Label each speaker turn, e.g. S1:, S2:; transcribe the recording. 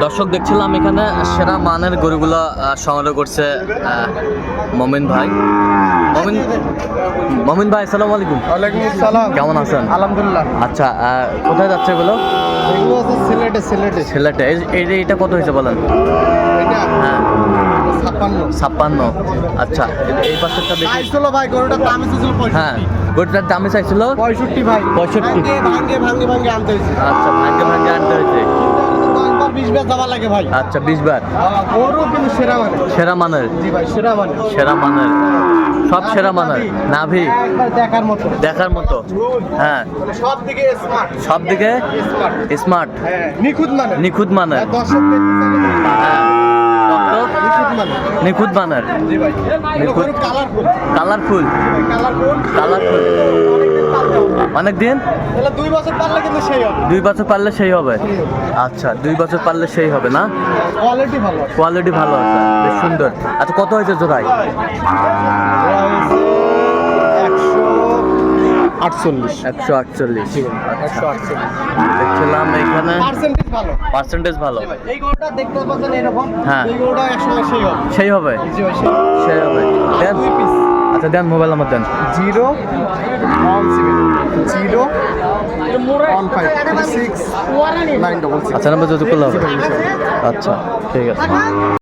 S1: দর্শক দেখছিলাম এখানে সেরা মানের গরুগুলো সংগ্রহ করছে মমিন ভাই। মমিন মমিন ভাই আসসালামু আলাইকুম।
S2: ওয়ালাইকুম আসসালাম।
S1: কেমন আছেন?
S2: আলহামদুলিল্লাহ।
S1: আচ্ছা কোথায় যাচ্ছে এগুলো?
S2: এগুলো আছে সিলেটে সিলেটে।
S1: সিলেটে। এই- এটা কত হয়েছে বলেন?
S2: এটা
S1: হ্যাঁ।
S2: ছাপ্পান্ন।
S1: আচ্ছা এই- পাশেরটা দেখি।
S2: চাইছিল ভাই গরুটার দাম এসেছিল
S1: হ্যাঁ গরুটার দামে চাইছিল?
S2: পঁয়ষট্টি ভাই।
S1: 65
S2: ভাঙ্গে ভাঙ্গে ভাঙ্গে আনতে হয়েছে।
S1: আচ্ছা ভাঙ্গে ভাঙ্গে আনতে হয়েছে।
S2: বার যাওয়া লাগে ভাই।
S1: আচ্ছা বিশ বার?
S2: গরু কিন্তু সেরা মানে।
S1: সেরা মানের?
S2: জি ভাই সেরা মানে।
S1: সেরা মানের। সব সেরা মানের? নাভি।
S2: দেখার মতো।
S1: দেখার মতো? হ্যাঁ।
S2: মানে সব দিকে স্মার্ট
S1: সব দিকে
S2: স্মার্ট
S1: স্মার্ট
S2: হ্যাঁ নিখুঁত মানে
S1: নিখুঁত মানের।
S2: দর্শক
S1: হ্যাঁ?
S2: নিখুঁত
S1: নিখুঁত মানের।
S2: কালারফুল।
S1: কালারফুল।
S2: কালারফুল।
S1: অনেক দিন
S2: দুই বছর পারলে কিন্তু সেই হবে।
S1: দুই বছর পারলে সেই হবে? আচ্ছা দুই বছর পারলে সেই হবে না?
S2: কোয়ালিটি ভালো
S1: কোয়ালিটি ভালো আছে বেশ সুন্দর। আচ্ছা কত হয়েছে
S2: একশো আটচল্লিশ।
S1: একশো আটচল্লিশ।
S2: একশো আটচল্লিশ
S1: দেখছিলাম এখানে।
S2: পার্সেন্টেজ ভালো।
S1: পার্সেন্টেজ ভালো।
S2: এই গরুটা দেখতে পাচ্ছেন এরকম।
S1: হ্যাঁ।
S2: এই গরুটা একসময় সেই হবে।
S1: সেই হবে?
S2: সেই হবে।
S1: আচ্ছা দেন মোবাইল নাম্বার দেন।
S2: Zero one seven zero one five six nine double
S1: আচ্ছা নাম্বার যদি করলে হবে আচ্ছা ঠিক আছে।